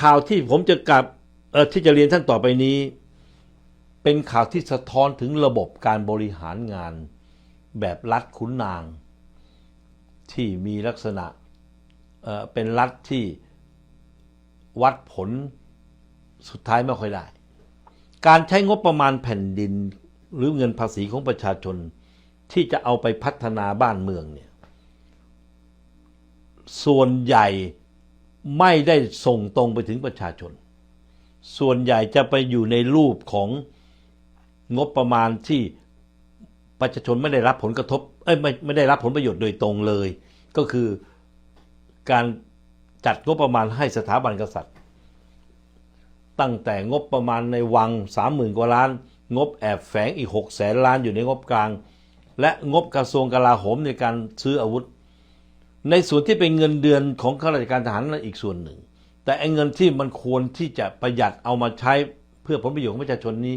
ข่าวที่ผมจะกลับเออที่จะเรียนท่านต่อไปนี้ เป็นข่าวที่สะท้อนถึงระบบการบริหารงานแบบรัฐขุนนาง ที่มีลักษณะเเป็นรัฐที่วัดผลสุดท้ายไม่ค่อยได้ การใช้งบประมาณแผ่นดินหรือเงินภาษีของประชาชนที่จะเอาไปพัฒนาบ้านเมืองเนี่ยส่วนใหญ่ ไม่ได้ส่งตรงไปถึงประชาชน ส่วนใหญ่จะไปอยู่ในรูปของงบประมาณที่ประชาชนไม่ได้รับผลกระทบเอ้ยไม่ไม่ได้รับผลประโยชน์โดยตรงเลย ก็คือการจัดงบประมาณให้สถาบันกษัตริย์ ตั้งแต่งบประมาณในวัง 30,000 กว่าล้าน งบแอบแฝงอีก6แสนล้านอยู่ในงบกลาง และงบกระทรวงกลาโหมในการซื้ออาวุธ ในส่วนที่เป็นเงินเดือนของข้าราชการทหารนั่นอีกส่วนหนึ่ง แต่ไอ้เงินที่มันควรที่จะประหยัดเอามาใช้เพื่อผลประโยชน์ของประชาชนนี้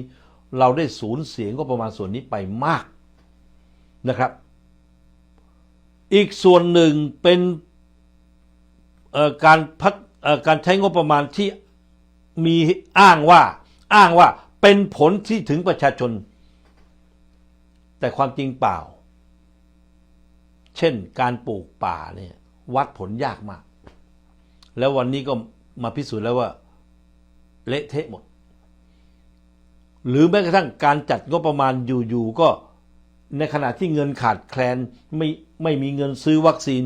เราได้สูญเสียงก็ประมาณส่วนนี้ไปมากนะครับ อีกส่วนหนึ่งเป็นการพัฒการใช้งบประมาณที่มีอ้างว่าอ้างว่าเป็นผลที่ถึงประชาชน แต่ความจริงเปล่า เช่นการปลูกป่าเนี่ยวัดผลยากมาก แล้ววันนี้ก็มาพิสูจน์แล้วว่า เละเทะหมด หรือแม้กระทั่งการจัดงบประมาณอยู่ๆก็ในขณะที่เงินขาดแคลนไม่ไม่มีเงินซื้อวัคซีน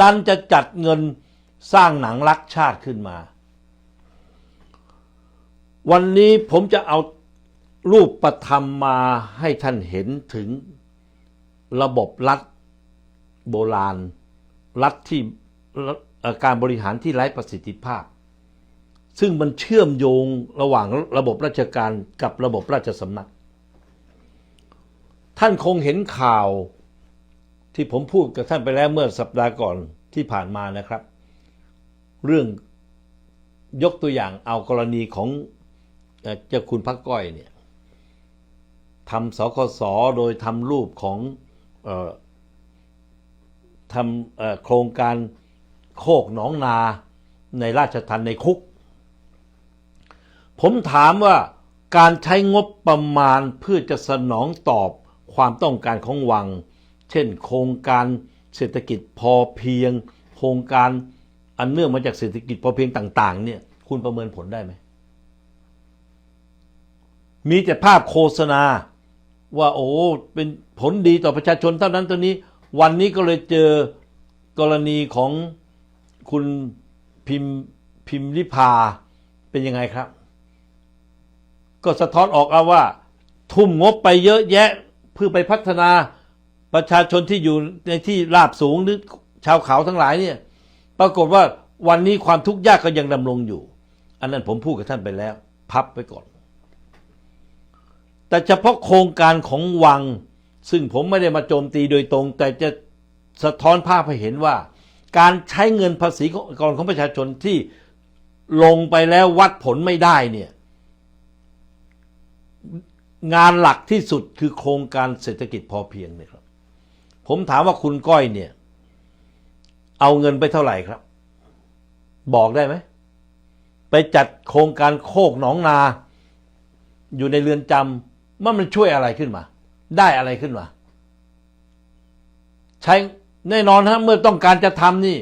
ดันจะจัดเงินสร้างหนังรักชาติขึ้นมา วันนี้ผมจะเอารูปประธรรมมาให้ท่านเห็นถึงระบบรัฐ โบราณ รัฐที่การบริหารที่ไร้ประสิทธิภาพ ซึ่งมันเชื่อมโยงระหว่างระบบราชการกับระบบราชสำนัก ท่านคงเห็นข่าวที่ผมพูดกับท่านไปแล้วเมื่อสัปดาห์ก่อนที่ผ่านมานะครับ เรื่องยกตัวอย่างเอากรณีของเจ้าคุณพักก้อยเนี่ยทำสคสโดยทำรูปของ ทำโครงการโคกหนองนาในราชทันในคุก ผมถามว่าการใช้งบประมาณเพื่อจะสนองตอบความต้องการของวัง เช่น โครงการเศรษฐกิจพอเพียง โครงการอันเนื่องมาจากเศรษฐกิจพอเพียงต่าง ๆ เนี่ย คุณประเมินผลได้ไหม มีแต่ภาพโฆษณาว่าโอ้เป็นผลดีต่อประชาชนเท่านั้นเท่านี้ วันนี้ก็เลยเจอกรณีของคุณพิมพิมริพาเป็นยังไงครับ ก็สะท้อนออกเอาว่า ทุ่มงบไปเยอะแยะเพื่อไปพัฒนาประชาชนที่อยู่ในที่ราบสูงหรือชาวเขาทั้งหลายเนี่ย ปรากฏว่าวันนี้ความทุกข์ยากก็ยังดำรงอยู่ อันนั้นผมพูดกับท่านไปแล้ว พับไปก่อน แต่เฉพาะโครงการของวัง ซึ่งผมไม่ได้มาโจมตีโดยตรง แต่จะสะท้อนภาพให้เห็นว่า การใช้เงินภาษีของของประชาชนที่ลงไปแล้ววัดผลไม่ได้เนี่ยงานหลักที่สุดคือโครงการเศรษฐกิจพอเพียงเนี่ยครับ ผมถามว่าคุณก้อยเนี่ย เอาเงินไปเท่าไหร่ครับ บอกได้ไหม ไปจัดโครงการโคกหนองนา อยู่ในเรือนจำว่ามันช่วยอะไรขึ้นมา ได้อะไรขึ้นมา ใช้แน่นอนฮะเมื่อต้องการจะทำนี่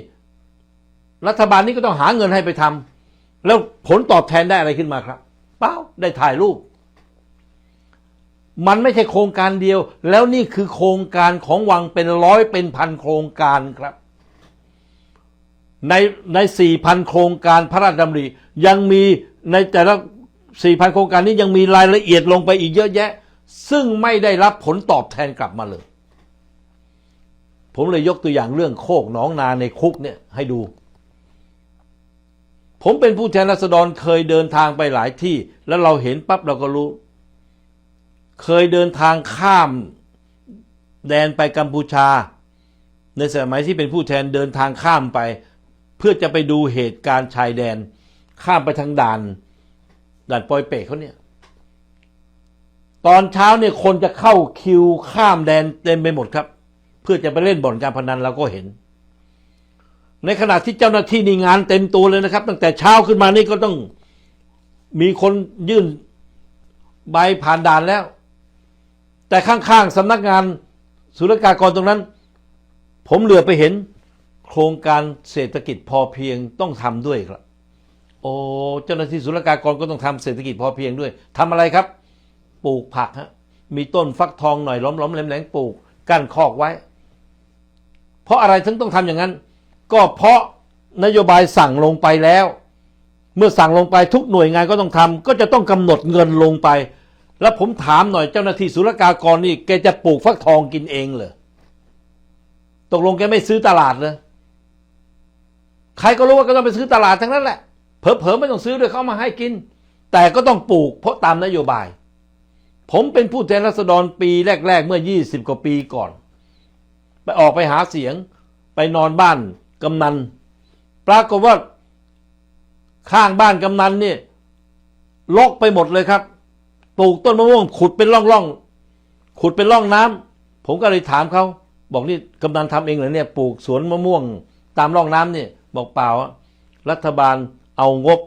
รัฐบาลนี้ก็ต้องหาเงินให้ไปทำแล้วผลตอบแทนได้อะไรขึ้นมาครับ เปล่าได้ถ่ายรูป มันไม่ใช่โครงการเดียว แล้วนี่คือโครงการของวังเป็นร้อยเป็นพันโครงการครับในในสี่พันโครงการพระราชดำริ ยังมีในแต่ละสี่พันโครงการนี้ยังมีรายละเอียดลงไปอีกเยอะแยะ ซึ่งไม่ได้รับผลตอบแทนกลับมาเลย ผมเลยยกตัวอย่างเรื่องโคกหนองนาในคุกเนี่ยให้ดู ผมเป็นผู้แทนราษฎรเคยเดินทางไปหลายที่ แล้วเราเห็นปั๊บเราก็รู้ เคยเดินทางข้ามแดนไปกัมพูชา ในสมัยที่เป็นผู้แทนเดินทางข้ามไป เพื่อจะไปดูเหตุการณ์ชายแดน ข้ามไปทางด่านด่านปอยเปกเขาเนี่ย ตอนเช้าเนี่ยคนจะเข้าคิวข้ามแดนเต็มไปหมดครับ เพื่อจะไปเล่นบ่อนการพนันเราก็เห็น ในขณะที่เจ้าหน้าที่นี่งานเต็มตัวเลยนะครับ ตั้งแต่เช้าขึ้นมานี่ก็ต้องมีคนยื่นใบผ่านด่านแล้ว แต่ข้างๆสำนักงานศุลกากรตรงนั้น ผมเหลือไปเห็น โครงการเศรษฐกิจพอเพียงต้องทำด้วยครับ โอ้เจ้าหน้าที่ศุลกากรก็ต้องทำเศรษฐกิจพอเพียงด้วยทำอะไรครับ ปลูกผักฮะมีต้นฟักทองหน่อยล้อมๆแหลมๆปลูกกั้นคอกไว้ เพราะอะไรถึงต้องทำอย่างนั้น ก็เพราะนโยบายสั่งลงไปแล้ว เมื่อสั่งลงไปทุกหน่วยงานก็ต้องทำก็จะต้องกำหนดเงินลงไป แล้วผมถามหน่อยเจ้าหน้าที่ศุลกากรนี่แกจะปลูกฟักทองกินเองเหรอตกลงแกไม่ซื้อตลาดเลยใครก็รู้ว่าก็ต้องไปซื้อตลาดทั้งนั้นแหละเผลอๆไม่ต้องซื้อเลยเขามาให้กิน แต่ก็ต้องปลูกเพราะตามนโยบาย ผมเป็นผู้แทนราษฎรปีแรก ๆ เมื่อ 20 กว่าปีก่อน ไปออกไปหาเสียง ไปนอนบ้านกำนัน ปรากฏว่าข้างบ้านกำนันเนี่ยลกไปหมดเลยครับ ปลูกต้นมะม่วง ขุดเป็นร่องๆ ขุดเป็นร่องน้ำ ผมก็เลยถามเขา บอกนี่กำนันทำเองเหรอเนี่ย ปลูกสวนมะม่วง ตามร่องน้ำเนี่ยบอกเปล่า รัฐบาลเอางบ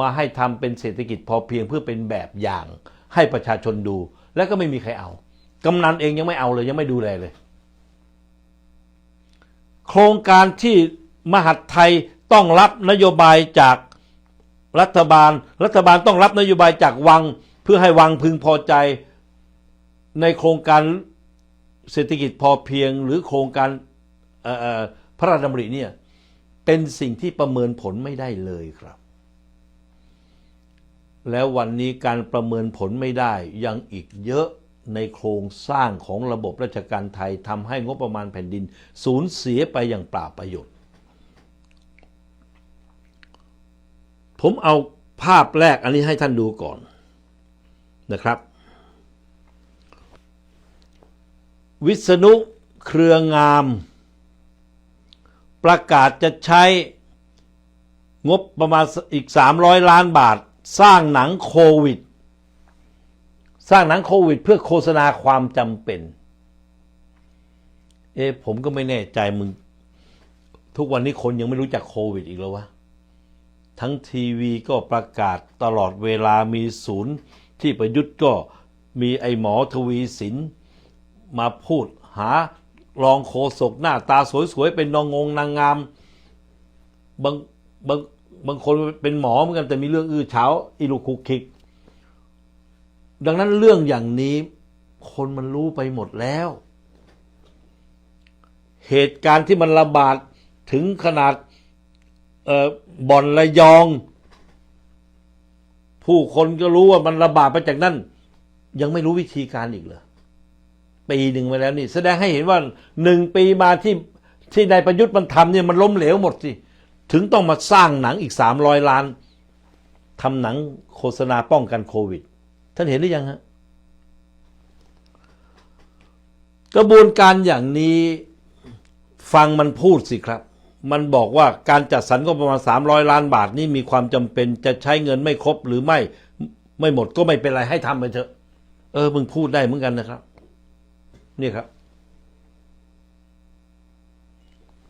มาให้ทำเป็นเศรษฐกิจพอเพียงเพื่อเป็นแบบอย่าง ให้ประชาชนดู แล้วก็ไม่มีใครเอา กำนันเองยังไม่เอาเลยยังไม่ดูแลเลย โครงการที่มหัดไทยต้องรับนโยบายจากรัฐบาล รัฐบาลต้องรับนโยบายจากวัง เพื่อให้วังพึงพอใจในโครงการเศรษฐกิจพอเพียง หรือโครงการพระราชดำริเนี่ยเป็นสิ่งที่ประเมินผลไม่ได้เลยครับ แล้ววันนี้การประเมินผลไม่ได้ยังอีกเยอะในโครงสร้างของระบบราชการไทยทำให้งบประมาณแผ่นดิน สูญเสียไปอย่างเปล่าประโยชน์ ผมเอาภาพแรกอันนี้ให้ท่านดูก่อนนะครับ วิษณุเครืองาม ประกาศจะใช้งบประมาณอีก 300 ล้านบาท สร้างหนังโควิด สร้างหนังโควิด เพื่อโฆษณาความจำเป็น เอ๊ะผมก็ไม่แน่ใจมึง ทุกวันนี้คนยังไม่รู้จักโควิดอีกแล้ววะ ทั้งทีวีก็ประกาศตลอดเวลามีศูนย์ ที่ประยุทธ์ก็มีไอหมอทวีสินมาพูดหารองโฆษกหน้าตาสวยๆ เป็นนองงงนางงามบางบาง บางคนเป็นหมอเหมือนกันแต่มีเรื่องอื้อเฉาอีลูคุกคิก ดังนั้นเรื่องอย่างนี้ คนมันรู้ไปหมดแล้ว เหตุการณ์ที่มันระบาดถึงขนาดบ่อนระยอง ผู้คนก็รู้ว่ามันระบาดไปจากนั่น ยังไม่รู้วิธีการอีกเหรอปีหนึ่งมาแล้วนี่ แสดงให้เห็นว่าหนึ่งปีมาที่ที่นายประยุทธ์มันทำเนี่ยมันล้มเหลวหมดสิ ถึงต้องมาสร้างหนังอีกสามร้อยล้านทำหนังโฆษณาป้องกันโควิด ท่านเห็นหรือยังฮะ กระบวนการอย่างนี้ฟังมันพูดสิครับ มันบอกว่าการจัดสรรก็ประมาณ 300 ล้านบาทนี่มีความจำเป็นจะใช้เงินไม่ครบหรือไม่ไม่หมดก็ไม่เป็นไรให้ทำไปเถอะ เออมึงพูดได้เหมือนกันนะครับ นี่ครับ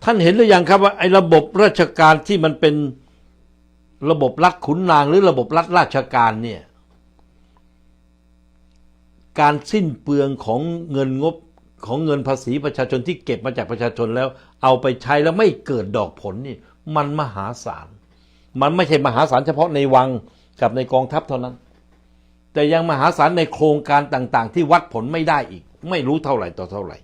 ท่านเห็นหรือยังครับว่าไอ้ระบบราชการที่มันเป็นระบบรัฐขุนนางหรือระบบรัฐราชการเนี่ย การสิ้นเปลืองของเงินงบของเงินภาษีประชาชนที่เก็บมาจากประชาชนแล้ว เอาไปใช้แล้วไม่เกิดดอกผลนี่ มันมหาศาล มันไม่ใช่มหาศาลเฉพาะในวังกับในกองทัพเท่านั้น แต่ยังมหาศาลในโครงการต่าง ๆ ที่วัดผลไม่ได้อีก ไม่รู้เท่าไหร่ต่อเท่าไหร่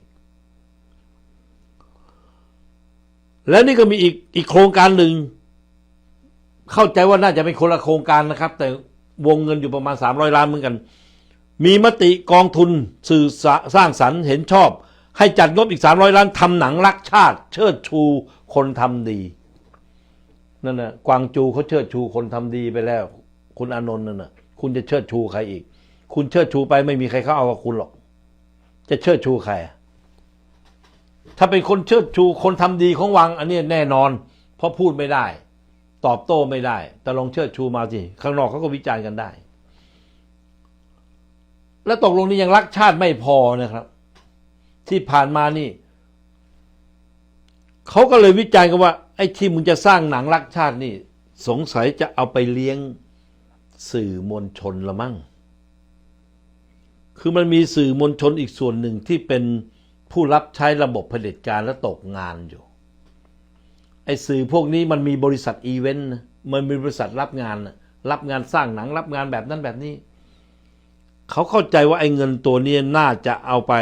แล้วนี่ก็มีอีกอีกโครงการหนึ่ง เข้าใจว่าน่าจะเป็นคนละโครงการนะครับ แต่วงเงินอยู่ประมาณ 300 ล้านเหมือนกัน มีมติกองทุนสื่อสร้างสรรค์เห็นชอบ ให้จัดงบอีก 300 ล้านทำหนังรักชาติ เชิดชูคนทำดีนั่นนะกวางจูเขาเชิดชูคนทำดีไปแล้ว คุณอนนท์นั่นนะคุณจะเชิดชูใครอีก คุณเชิดชูไปไม่มีใครเขาเอากับคุณหรอก จะเชิดชูใคร ถ้าเป็นคนเชิดชูคนทำดีของวัง อันนี้แน่นอน เพราะพูดไม่ได้ ตอบโต้ไม่ได้ แต่ลองเชิดชูมาสิข้างนอกเขาก็วิจารณ์กันได้ แล้วตกลงนี่ยังรักชาติไม่พอนะครับ ที่ผ่านมานี่เขาก็เลยวิจารณ์กันว่า ไอ้ที่มึงจะสร้างหนังรักชาตินี่ สงสัยจะเอาไปเลี้ยงสื่อมวลชนละมั่ง คือมันมีสื่อมวลชนอีกส่วนหนึ่งที่เป็น ผู้รับใช้ระบบเผด็จการและตกงานอยู่ ไอ้สื่อพวกนี้มันมีบริษัทอีเวนต์มันมีบริษัทรับงาน รับงานสร้างหนังรับงานแบบนั้นแบบนี้ เขาเข้าใจว่าไอ้เงินตัวนี้น่าจะเอาไป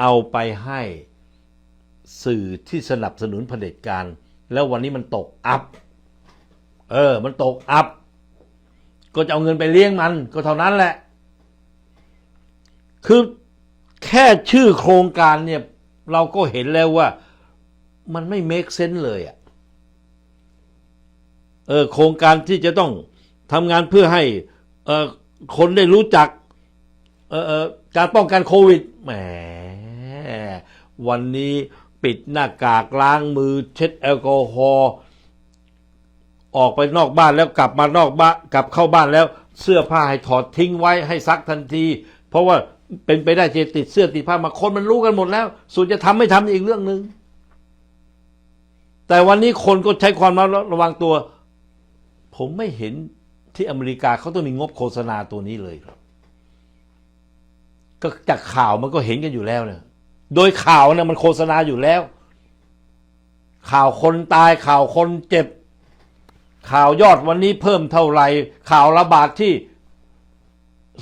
เอาไปให้สื่อที่สนับสนุนเผด็จการ แล้ววันนี้มันตกอัพ เออ มันตกอัพ ก็จะเอาเงินไปเลี้ยงมัน ก็เท่านั้นแหละ คือ แค่ชื่อโครงการเนี่ย เราก็เห็นแล้วว่ามันไม่ make sense เลยอะเออโครงการที่จะต้องทำงานเพื่อให้เออคนได้รู้จักเออเออการป้องกันโควิดแหมวันนี้ปิดหน้ากากล้างมือเช็ดแอลกอฮอล์ออกไปนอกบ้านแล้วกลับมานอกบ้านกลับเข้าบ้านแล้ว เสื้อผ้าให้ถอดทิ้งไว้ให้ซักทันที เพราะว่า เป็นไปได้จะติดเสื้อติดผ้ามาคนมันรู้กันหมดแล้ว ส่วนจะทำไม่ทำอีกเรื่องหนึ่งแต่วันนี้คนก็ใช้ความระวังตัว ผมไม่เห็นที่อเมริกาเขาต้องมีงบโฆษณาตัวนี้เลยครับ ก็จากข่าวมันก็เห็นกันอยู่แล้วเนี่ยโดยข่าวเนี่ยมันโฆษณาอยู่แล้ว ข่าวคนตายข่าวคนเจ็บ ข่าวยอดวันนี้เพิ่มเท่าไหร่ข่าวระบาดที่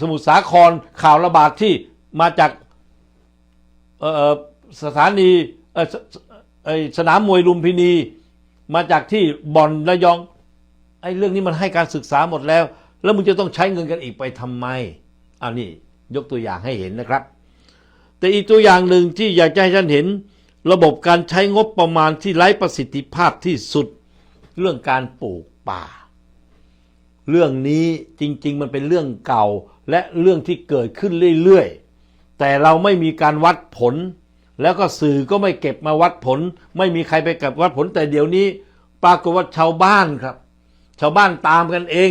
สมุทรสาครข่าวระบาดที่มาจากสถานีสนามมวยลุมพินี มาจากที่บ่อนระยองไอ้เรื่องนี้มันให้การศึกษาหมดแล้ว แล้วมึงจะต้องใช้เงินกันอีกไปทำไมอันนี้ยกตัวอย่างให้เห็นนะครับ แต่อีกตัวอย่างหนึ่งที่อยากจะให้ท่านเห็น ระบบการใช้งบประมาณที่ไร้ประสิทธิภาพที่สุดเรื่องการปลูกป่า เรื่องนี้จริง ๆ มันเป็นเรื่องเก่า และเรื่องที่เกิดขึ้นเรื่อยๆ แต่เราไม่มีการวัดผล แล้วก็สื่อก็ไม่เก็บมาวัดผล ไม่มีใครไปเก็บวัดผล แต่เดี๋ยวนี้ ปรากฏว่าชาวบ้านครับ ชาวบ้านตามกันเอง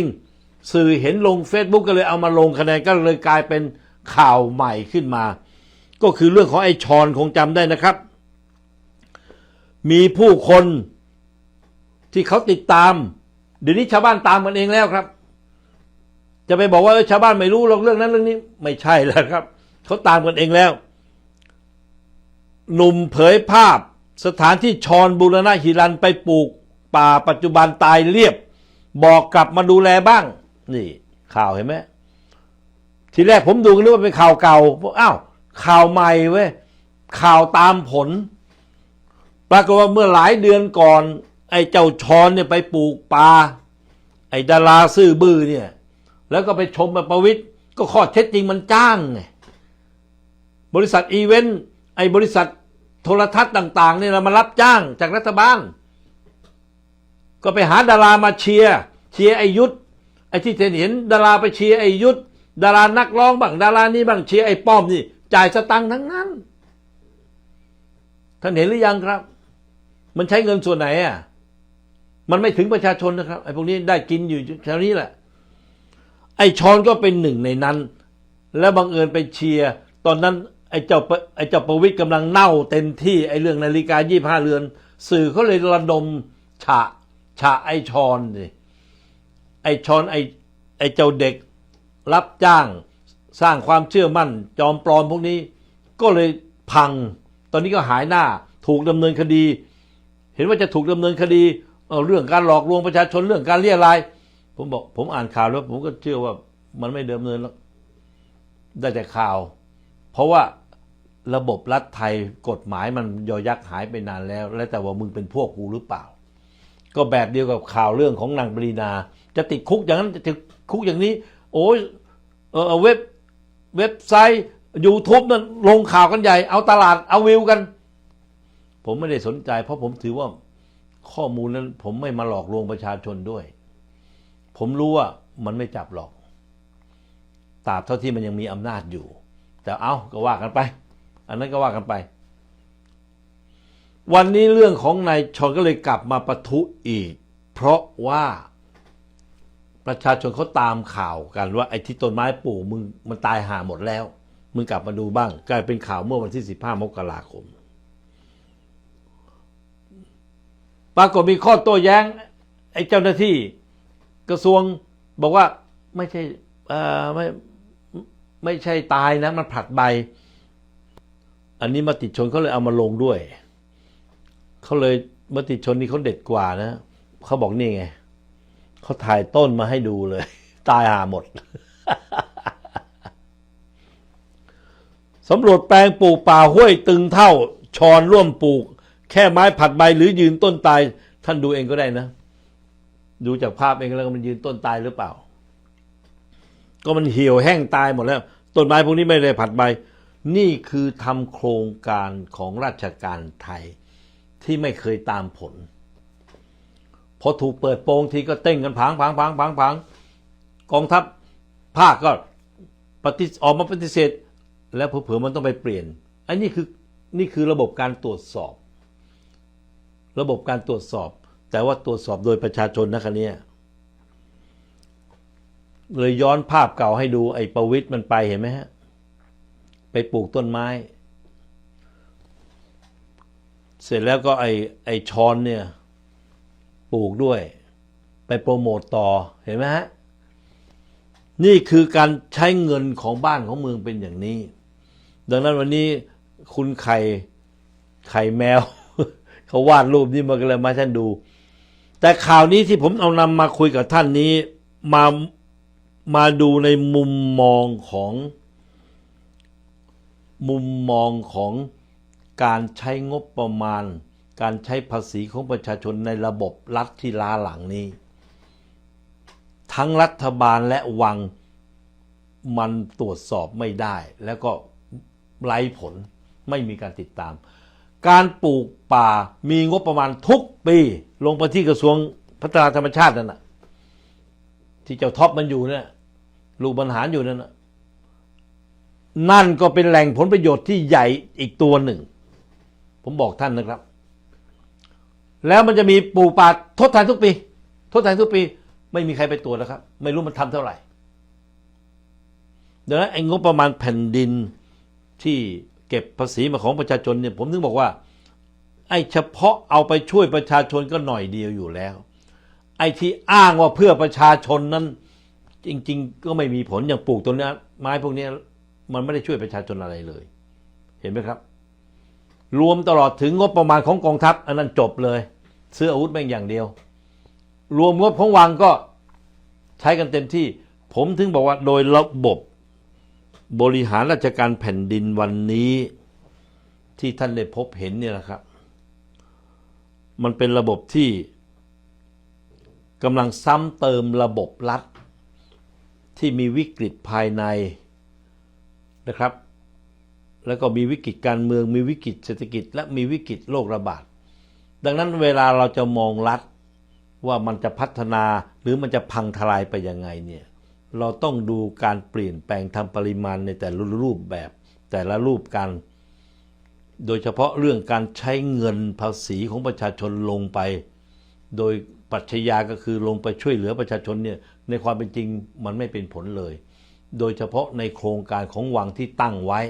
สื่อเห็นลง Facebook ก็เลยเอามาลงคะแนนก็เลยกลายเป็นข่าวใหม่ขึ้นมา ก็คือเรื่องของไอ้ชอนคงจำได้นะครับ มีผู้คนที่เขาติดตาม เดี๋ยวนี้ชาวบ้านตามกันเองแล้วครับ จะไปบอกว่าชาวบ้านไม่รู้หรอกเรื่องนั้นเรื่องนี้ ไม่ใช่แล้วครับ เขาตามกันเองแล้ว หนุ่มเผยภาพ สถานที่ชอนบูรณะหิรันไปปลูก ป่าปัจจุบันตายเรียบ บอกกลับมาดูแลบ้าง นี่ ข่าวเห็นไหมทีแรกผมดูก็นึกว่าเป็นข่าวเก่าบอกอ้าวข่าวใหม่เว้ยข่าวตามผล ปรากฏว่าเมื่อหลายเดือนก่อน ไอ้เจ้าชอนเนี่ยไปปลูกป่าไอ้ดาราซื่อบื้อเนี่ย แล้วก็ไปชมมาประวิตรก็ข้อเท็จจริงมันจ้างไงบริษัทอีเวนต์ไอ้บริษัทโทรทัศน์ต่างๆเนี่ยเรามารับจ้างจากรัฐบาล ก็ไปหาดารามาเชียร์เชียร์ไอยุทธไอ้ที่เห็นดาราไปเชียร์ไอยุทธดารานักร้องบ้างดารานี้บ้างเชียร์ไอ้ป้อมนี่จ่ายสตังค์ทั้งนั้นท่านเห็นหรือยังครับ มันใช้เงินส่วนไหนอะมันไม่ถึงประชาชนนะครับไอ้พวกนี้ได้กินอยู่แถวนี้แหละ ไอ้ชอนก็เป็นหนึ่งในนั้น แล้วบังเอิญไปเชียร์ตอนนั้นไอ้เจ้าไอ้เจ้าประวิตรกำลังเน่าเต็มที่ไอ้เรื่องนาฬิกายี่ห้าเรือน สื่อเขาเลยระดมฉะฉะไอ้ชอนสิไอ้ชอนไอ้ไอ้เจ้าเด็กรับจ้างสร้างความเชื่อมั่น จอมปลอมพวกนี้ ก็เลยพัง ตอนนี้ก็หายหน้าถูกดำเนินคดี เห็นว่าจะถูกดำเนินคดีเเรื่องการหลอกลวงประชาชนเรื่องการเรียราย ผมบอกผมอ่านข่าวแล้วผมก็เชื่อว่ามันไม่เดำเนินแล้วได้แต่ข่าว เพราะว่าระบบรัฐไทยกฎหมายมันยอยักหายไปนานแล้ว แล้วแต่ว่ามึงเป็นพวกกูหรือเปล่า ก็แบบเดียวกับข่าวเรื่องของนางปรีนา จะติดคุกอย่างนั้นจะติดคุกอย่างนี้ โอ้ยเออเว็บเว็บไซต์ YouTube นั่นลงข่าวกันใหญ่ เอาตลาดเอาวิวกัน ผมไม่ได้สนใจ เพราะผมถือว่าข้อมูลนั้นผมไม่มาหลอกลวงประชาชนด้วย ผมรู้ว่ามันไม่จับหรอกตราบเท่าที่มันยังมีอำนาจอยู่ แต่เอาก็ว่ากันไป อันนั้นก็ว่ากันไป วันนี้เรื่องของนายชอนก็เลยกลับมาประทุอีก เพราะว่าประชาชนเขาตามข่าวกันว่าไอ้ที่ต้นไม้ปลูกมึงมันตายห่าหมดแล้ว มึงกลับมาดูบ้าง กลายเป็นข่าวเมื่อวันที่ 15 มกราคม ปรากฏมีข้อโต้แย้ง ไอ้เจ้าหน้าที่ กระทรวงบอกว่าไม่ใช่ไม่ไม่ใช่ตายนะ มันผลัดใบ อันนี้มติชนเขาเลยเอามาลงด้วยเขาเลยมติชนนี่เขาเด็ดกว่านะเขาบอกนี่ไงเขาถ่ายต้นมาให้ดูเลย ตายหาหมดสำรวจแปลงปลูกป่าห้วยตึงเท่า ชอนร่วมปลูก แค่ไม้ผัดใบหรือยืนต้นตาย ท่านดูเองก็ได้นะ ดูจากภาพเองแล้วมันยืนต้นตายหรือเปล่า ก็มันเหี่ยวแห้งตายหมดแล้ว ต้นไม้พวกนี้ไม่ได้ผัดใบ นี่คือทำโครงการของราชการไทยที่ไม่เคยตามผล พอถูกเปิดโปงทีก็เต้นกันพังพังพังพังพังกองทัพภาคก็ปฏิออกมาปฏิเสธ แล้วเผื่อมันต้องไปเปลี่ยนอันนี้คือนี่คือระบบการตรวจสอบ ระบบการตรวจสอบ แต่ว่าตรวจสอบโดยประชาชนนะคะเนี่ยเลยย้อนภาพเก่าให้ดูไอ้ประวิตรมันไปเห็นไหมฮะ ไปปลูกต้นไม้ เสร็จแล้วก็ไอ้ไอ้ชอนเนี่ย ปลูกด้วย ไปโปรโมตต่อเห็นไหมฮะ นี่คือการใช้เงินของบ้านของเมืองเป็นอย่างนี้ ดังนั้นวันนี้คุณไข่ไข่แมว เขาวาดรูปนี้มากันเลยมาท่านดู แต่ข่าวนี้ที่ผมเอานำมาคุยกับท่านนี้มามาดูในมุมมองของ มุมมองของการใช้งบประมาณ การใช้ภาษีของประชาชนในระบบรัฐที่ล้าหลังนี้ ทั้งรัฐบาลและวังมันตรวจสอบไม่ได้ แล้วก็ไร้ผลไม่มีการติดตาม การปลูกป่ามีงบประมาณทุกปี ลงไปที่กระทรวงพัฒนาธรรมชาตินั่นนะที่เจ้าท็อปมันอยู่เนี่ยลูกบรรหารอยู่นั่นนะนั่นก็เป็นแหล่งผลประโยชน์ที่ใหญ่อีกตัวหนึ่ง ผมบอกท่านนะครับ แล้วมันจะมีปลูกป่าทดแทนทุกปี ทดแทนทุกปี ไม่มีใครไปตรวจแล้วครับ ไม่รู้มันทำเท่าไหร่ดังนั้นไอ้งบประมาณแผ่นดินที่ เก็บภาษีมาของประชาชนเนี่ยผมถึงบอกว่า ไอ้เฉพาะเอาไปช่วยประชาชนก็หน่อยเดียวอยู่แล้ว ไอ้ที่อ้างว่าเพื่อประชาชนนั้น จริง ๆ ก็ไม่มีผลอย่างปลูกต้นนี้ไม้พวกนี้มันไม่ได้ช่วยประชาชนอะไรเลย เห็นไหมครับ รวมตลอดถึงงบประมาณของกองทัพ อันนั้นจบเลย ซื้ออาวุธแม่งอย่างเดียว รวมงบของวังก็ใช้กันเต็มที่ ผมถึงบอกว่าโดยระบบ บริหารราชการแผ่นดินวันนี้ที่ท่านได้พบเห็นเนี่ยนะครับ มันเป็นระบบที่กำลังซ้ำเติมระบบรัฐ ที่มีวิกฤตภายในนะครับ แล้วก็มีวิกฤตการเมือง มีวิกฤตเศรษฐกิจ และมีวิกฤตโรคระบาด ดังนั้นเวลาเราจะมองรัฐว่ามันจะพัฒนาหรือมันจะพังทลายไปยังไงเนี่ย เราต้องดูการเปลี่ยนแปลงทางปริมาณในแต่ละรูปแบบ แต่ละรูปการ โดยเฉพาะเรื่องการใช้เงินภาษีของประชาชนลงไป โดยปรัชญาก็คือลงไปช่วยเหลือประชาชนเนี่ยในความเป็นจริงมันไม่เป็นผลเลย โดยเฉพาะในโครงการของวังที่ตั้งไว้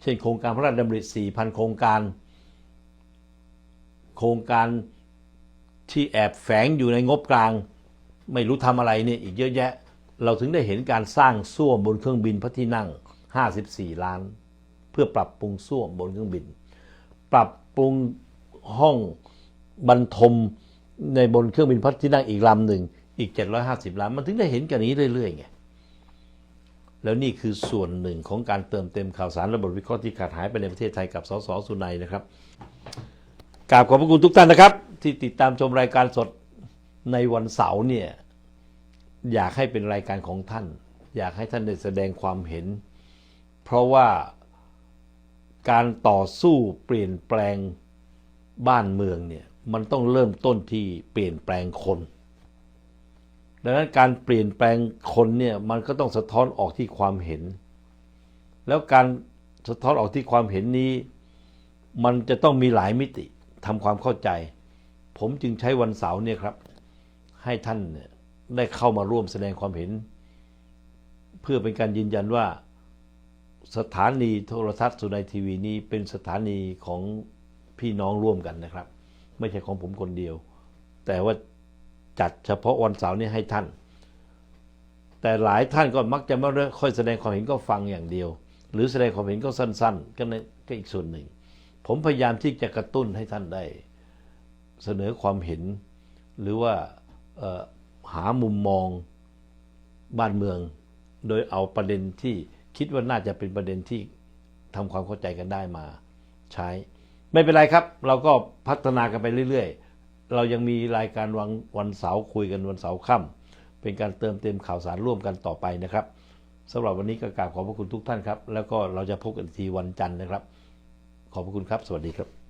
เช่นโครงการพระราชดำริ 4,000 โครงการ โครงการที่แอบแฝงอยู่ในงบกลาง ไม่รู้ทำอะไรเนี่ยอีกเยอะแยะ เราถึงได้เห็นการสร้างส้วมบนเครื่องบินพระที่นั่ง 54 ล้าน เพื่อปรับปรุงส้วมบนเครื่องบิน ปรับปรุงห้องบรรทมในบนเครื่องบินพระที่นั่งอีกลำหนึ่งอีก 750 ล้าน มันถึงได้เห็นกันนี้เรื่อยๆไงแล้วนี่คือส่วนหนึ่งของการเติมเต็มข่าวสารระบบวิเคราะห์ที่ขาดหายไปในประเทศไทยกับสสสุนัยนะครับกราบขอบพระคุณทุกท่านนะครับ ที่ติดตามชมรายการสด ในวันเสาร์เนี่ยอยากให้เป็นรายการของท่าน อยากให้ท่านได้แสดงความเห็น เพราะว่าการต่อสู้เปลี่ยนแปลงบ้านเมืองเนี่ยมันต้องเริ่มต้นที่เปลี่ยนแปลงคน ดังนั้นการเปลี่ยนแปลงคนเนี่ยมันก็ต้องสะท้อนออกที่ความเห็น แล้วการสะท้อนออกที่ความเห็นนี้ มันจะต้องมีหลายมิติทำความเข้าใจ ผมจึงใช้วันเสาร์เนี่ยครับ ให้ท่านได้เข้ามาร่วมแสดงความเห็น เพื่อเป็นการยืนยันว่าสถานีโทรทัศน์สุนัยทีวีนี้เป็นสถานีของพี่น้องร่วมกันนะครับ ไม่ใช่ของผมคนเดียว แต่ว่าจัดเฉพาะวันเสาร์นี้ให้ท่าน แต่หลายท่านก็มักจะไม่ค่อยแสดงความเห็นก็ฟังอย่างเดียว หรือแสดงความเห็นก็สั้น ๆ ก็ในก็อีกส่วนหนึ่ง ผมพยายามที่จะกระตุ้นให้ท่านได้ เสนอความเห็นหรือว่า หามุมมองบ้านเมือง โดยเอาประเด็นที่คิดว่าน่าจะเป็นประเด็นที่ทำความเข้าใจกันได้มาใช้ ไม่เป็นไรครับ เราก็พัฒนากันไปเรื่อยๆ เรายังมีรายการวันวันเสาร์คุยกันวันเสาร์ค่ำเป็นการเติมเต็มข่าวสารร่วมกันต่อไปนะครับสำหรับวันนี้ก็กราบขอบพระคุณทุกท่านครับ แล้วก็เราจะพบกันอีกทีวันจันทร์นะครับ ขอบพระคุณครับ สวัสดีครับ